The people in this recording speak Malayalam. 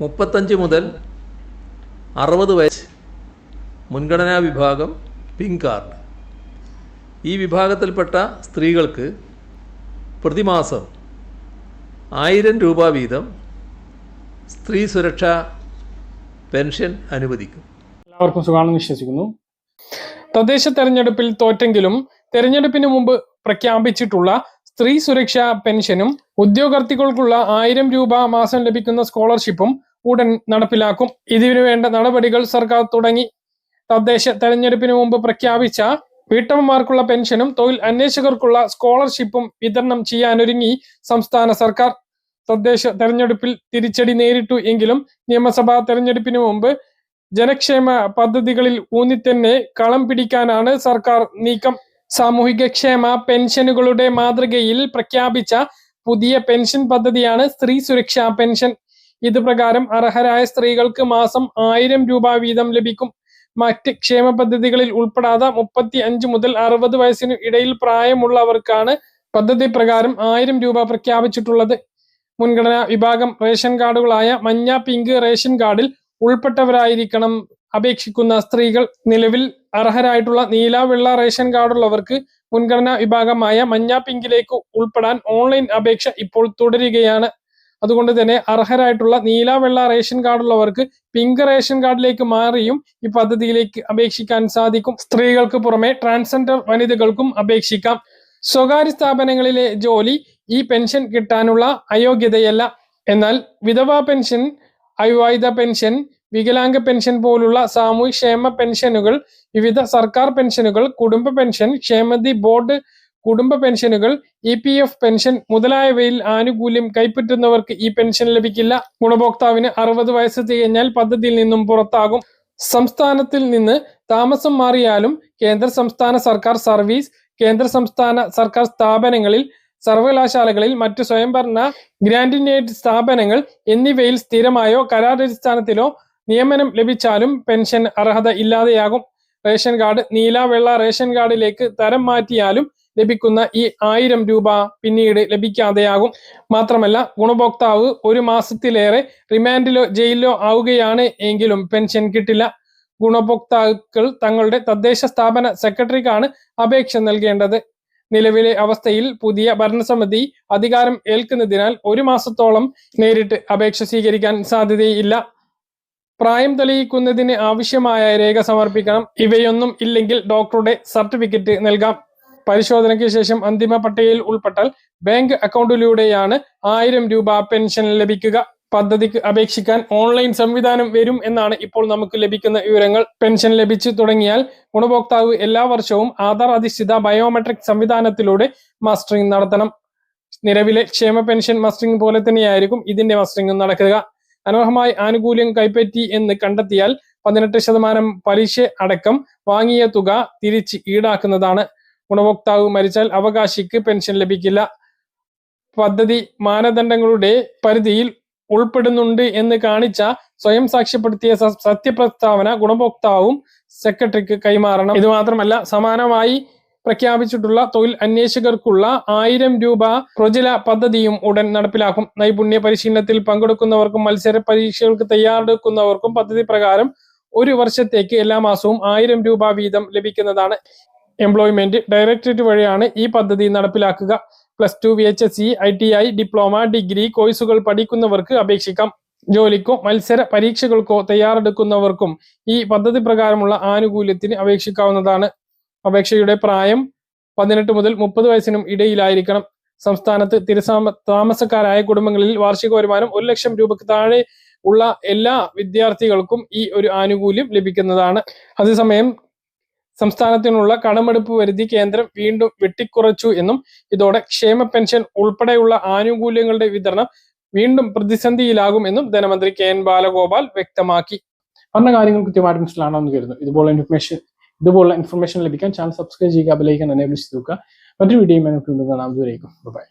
മുപ്പത്തഞ്ച് മുതൽ അറുപത് വയസ്സ് മുൻഗണനാ വിഭാഗം പിങ്ക് കാർഡ് ഈ വിഭാഗത്തിൽപ്പെട്ട സ്ത്രീകൾക്ക് പ്രതിമാസം ആയിരം രൂപ വീതം സ്ത്രീ സുരക്ഷാ പെൻഷൻ അനുവദിക്കും. എല്ലാവർക്കും സുഖമാണെന്ന് വിശ്വസിക്കുന്നു. തദ്ദേശ തെരഞ്ഞെടുപ്പിൽ തോറ്റെങ്കിലും തെരഞ്ഞെടുപ്പിന് മുമ്പ് പ്രഖ്യാപിച്ചിട്ടുള്ള സ്ത്രീ സുരക്ഷാ പെൻഷനും ഉദ്യോഗാർത്ഥികൾക്കുള്ള ആയിരം രൂപ മാസം ലഭിക്കുന്ന സ്കോളർഷിപ്പും ഉടൻ നടപ്പിലാക്കും. ഇതിനു വേണ്ട നടപടികൾ സർക്കാർ തുടങ്ങി. തദ്ദേശ തെരഞ്ഞെടുപ്പിന് മുമ്പ് പ്രഖ്യാപിച്ച വീട്ടമ്മമാർക്കുള്ള പെൻഷനും തൊഴിൽ അന്വേഷകർക്കുള്ള സ്കോളർഷിപ്പും വിതരണം ചെയ്യാനൊരുങ്ങി സംസ്ഥാന സർക്കാർ. തദ്ദേശ തെരഞ്ഞെടുപ്പിൽ തിരിച്ചടി നേരിട്ടു എങ്കിലും നിയമസഭാ തെരഞ്ഞെടുപ്പിന് മുമ്പ് ജനക്ഷേമ പദ്ധതികളിൽ ഊന്നിത്തന്നെ കളം പിടിക്കാനാണ് സർക്കാർ നീക്കം. സാമൂഹിക ക്ഷേമ പെൻഷനുകളുടെ മാതൃകയിൽ പ്രഖ്യാപിച്ച പുതിയ പെൻഷൻ പദ്ധതിയാണ് സ്ത്രീ സുരക്ഷാ പെൻഷൻ. ഇത് പ്രകാരം അർഹരായ സ്ത്രീകൾക്ക് മാസം ആയിരം രൂപ വീതം ലഭിക്കും. മറ്റ് ക്ഷേമ പദ്ധതികളിൽ ഉൾപ്പെടാതെ മുപ്പത്തി അഞ്ച് മുതൽ അറുപത് വയസ്സിന് ഇടയിൽ പ്രായമുള്ളവർക്കാണ് പദ്ധതി പ്രകാരം ആയിരം രൂപ പ്രഖ്യാപിച്ചിട്ടുള്ളത്. മുൻഗണനാ വിഭാഗം റേഷൻ കാർഡുകളായ മഞ്ഞ പിങ്ക് റേഷൻ കാർഡിൽ ഉൾപ്പെട്ടവരായിരിക്കണം. അപേക്ഷിക്കുന്ന സ്ത്രീകൾ നിലവിൽ അർഹരായിട്ടുള്ള നീല വെള്ള റേഷൻ കാർഡുള്ളവർക്ക് മുൻഗണനാ വിഭാഗമായ മഞ്ഞ പിങ്കിലേക്ക് ഉൾപ്പെടാൻ ഓൺലൈൻ അപേക്ഷ ഇപ്പോൾ തുടരുകയാണ്. അതുകൊണ്ട് തന്നെ അർഹരായിട്ടുള്ള നീല വെള്ള റേഷൻ കാർഡുള്ളവർക്ക് പിങ്ക് റേഷൻ കാർഡിലേക്ക് മാറിയും ഈ പദ്ധതിയിലേക്ക് അപേക്ഷിക്കാൻ സാധിക്കും. സ്ത്രീകൾക്ക് പുറമെ ട്രാൻസ്ജെൻഡർ വനിതകൾക്കും അപേക്ഷിക്കാം. സ്വകാര്യ സ്ഥാപനങ്ങളിലെ ജോലി ഈ പെൻഷൻ കിട്ടാനുള്ള അയോഗ്യതയല്ല. എന്നാൽ വിധവാ പെൻഷൻ അവിവാഹിത പെൻഷൻ വികലാംഗ പെൻഷൻ പോലുള്ള സാമൂഹ്യക്ഷേമ പെൻഷനുകൾ വിവിധ സർക്കാർ പെൻഷനുകൾ കുടുംബ പെൻഷൻ ക്ഷേമതി ബോർഡ് കുടുംബ പെൻഷനുകൾ ഇ പി എഫ് പെൻഷൻ മുതലായവയിൽ ആനുകൂല്യം കൈപ്പറ്റുന്നവർക്ക് ഈ പെൻഷൻ ലഭിക്കില്ല. ഗുണഭോക്താവിന് അറുപത് വയസ്സ് തികഞ്ഞാൽ പദ്ധതിയിൽ നിന്നും പുറത്താകും. സംസ്ഥാനത്തിൽ നിന്ന് താമസം മാറിയാലും കേന്ദ്ര സംസ്ഥാന സർക്കാർ സർവീസ് കേന്ദ്ര സംസ്ഥാന സർക്കാർ സ്ഥാപനങ്ങളിൽ സർവകലാശാലകളിൽ മറ്റു സ്വയംഭരണ ഗ്രാൻഡിനേറ്റ് സ്ഥാപനങ്ങൾ എന്നിവയിൽ സ്ഥിരമായോ കരാർ അടിസ്ഥാനത്തിലോ നിയമനം ലഭിച്ചാലും പെൻഷൻ അർഹത ഇല്ലാതെയാകും. റേഷൻ കാർഡ് നീല വെള്ള റേഷൻ കാർഡിലേക്ക് തരം മാറ്റിയാലും ലഭിക്കുന്ന ഈ ആയിരം രൂപ പിന്നീട് ലഭിക്കാതെയാകും. മാത്രമല്ല ഗുണഭോക്താവ് ഒരു മാസത്തിലേറെ റിമാൻഡിലോ ജയിലിലോ ആവുകയാണ് എങ്കിലും പെൻഷൻ കിട്ടില്ല. ഗുണഭോക്താക്കൾ തങ്ങളുടെ തദ്ദേശ സ്ഥാപന സെക്രട്ടറിക്കാണ് അപേക്ഷ നൽകേണ്ടത്. നിലവിലെ അവസ്ഥയിൽ പുതിയ ഭരണസമിതി അധികാരം ഏൽക്കുന്നതിനാൽ ഒരു മാസത്തോളം നേരിട്ട് അപേക്ഷ സ്വീകരിക്കാൻ സാധ്യതയില്ല. പ്രായം തെളിയിക്കുന്നതിന് ആവശ്യമായ രേഖ സമർപ്പിക്കണം. ഇവയൊന്നും ഇല്ലെങ്കിൽ ഡോക്ടറുടെ സർട്ടിഫിക്കറ്റ് നൽകാം. പരിശോധനയ്ക്ക് ശേഷം അന്തിമ പട്ടികയിൽ ഉൾപ്പെട്ടാൽ ബാങ്ക് അക്കൗണ്ടിലൂടെയാണ് ആയിരം രൂപ പെൻഷൻ ലഭിക്കുക. പദ്ധതിക്ക് അപേക്ഷിക്കാൻ ഓൺലൈൻ സംവിധാനം വരും എന്നാണ് ഇപ്പോൾ നമുക്ക് ലഭിക്കുന്ന വിവരങ്ങൾ. പെൻഷൻ ലഭിച്ചു തുടങ്ങിയാൽ ഗുണഭോക്താവ് എല്ലാ വർഷവും ആധാർ അധിഷ്ഠിത ബയോമെട്രിക് സംവിധാനത്തിലൂടെ മസ്റ്ററിംഗ് നടത്തണം. നിലവിലെ ക്ഷേമ പെൻഷൻ മസ്റ്ററിംഗ് പോലെ തന്നെയായിരിക്കും ഇതിന്റെ മസ്റ്ററിംഗ് നടക്കുക. അനർഹമായി ആനുകൂല്യം കൈപ്പറ്റി എന്ന് കണ്ടെത്തിയാൽ പതിനെട്ട് ശതമാനം പലിശ അടക്കം വാങ്ങിയ തുക തിരിച്ച് ഈടാക്കുന്നതാണ്. ഗുണഭോക്താവ് മരിച്ചാൽ അവകാശിക്ക് പെൻഷൻ ലഭിക്കില്ല. പദ്ധതി മാനദണ്ഡങ്ങളുടെ പരിധിയിൽ ഉൾപ്പെടുന്നുണ്ട് എന്ന് കാണിച്ച സ്വയം സാക്ഷ്യപ്പെടുത്തിയ സത്യപ്രസ്താവന ഗുണഭോക്താവും സെക്രട്ടറിക്ക് കൈമാറണം. ഇത് മാത്രമല്ല സമാനമായി പ്രഖ്യാപിച്ചിട്ടുള്ള തൊഴിൽ അന്വേഷകർക്കുള്ള ആയിരം രൂപ പ്രൊജില പദ്ധതിയും ഉടൻ നടപ്പിലാക്കും. നൈപുണ്യ പരിശീലനത്തിൽ പങ്കെടുക്കുന്നവർക്കും മത്സര പരീക്ഷകൾക്ക് തയ്യാറെടുക്കുന്നവർക്കും പദ്ധതി പ്രകാരം ഒരു വർഷത്തേക്ക് എല്ലാ മാസവും ആയിരം രൂപ വീതം ലഭിക്കുന്നതാണ്. എംപ്ലോയ്മെന്റ് ഡയറക്ടറേറ്റ് വഴിയാണ് ഈ പദ്ധതി നടപ്പിലാക്കുക. Plus two V H S C I T I diploma degree കോഴ്സുകൾ പഠിക്കുന്നവർക്ക് അപേക്ഷിക്കാം. ജോലിക്കോ മത്സര പരീക്ഷകൾക്കോ തയ്യാറെടുക്കുന്നവർക്കും ഈ പദ്ധതി പ്രകാരമുള്ള ആനുകൂല്യത്തിന് അപേക്ഷിക്കാവുന്നതാണ്. അപേക്ഷയുടെ പ്രായം പതിനെട്ട് മുതൽ മുപ്പത് വയസ്സിനും ഇടയിലായിരിക്കണം. സംസ്ഥാനത്ത് തിരസാമ താമസക്കാരായ കുടുംബങ്ങളിൽ വാർഷിക വരുമാനം ഒരു ലക്ഷം രൂപക്ക് താഴെ ഉള്ള എല്ലാ വിദ്യാർത്ഥികൾക്കും ഈ ഒരു ആനുകൂല്യം ലഭിക്കുന്നതാണ്. അതേസമയം സംസ്ഥാനത്തിനുള്ള കടമെടുപ്പ് പരിധി കേന്ദ്രം വീണ്ടും വെട്ടിക്കുറച്ചു എന്നും ഇതോടെ ക്ഷേമ പെൻഷൻ ഉൾപ്പെടെയുള്ള ആനുകൂല്യങ്ങളുടെ വിതരണം വീണ്ടും പ്രതിസന്ധിയിലാകും എന്നും ധനമന്ത്രി കെ എൻ ബാലഗോപാൽ വ്യക്തമാക്കി. പറഞ്ഞ കാര്യങ്ങൾ കൃത്യമായിട്ട് മനസ്സിലാണോ എന്ന് കരുതുന്നു. ഇതുപോലെ ഇൻഫർമേഷൻ ഇതുപോലുള്ള ഇൻഫർമേഷൻ ലഭിക്കാൻ ചാനൽ സബ്സ്ക്രൈബ് ചെയ്യുക ബെലൈക്കൻ എനേബിൾ ചെയ്ത് നോക്കുക മറ്റൊരു വീഡിയോ കാണാം. ദൂരേക്കും ബൈ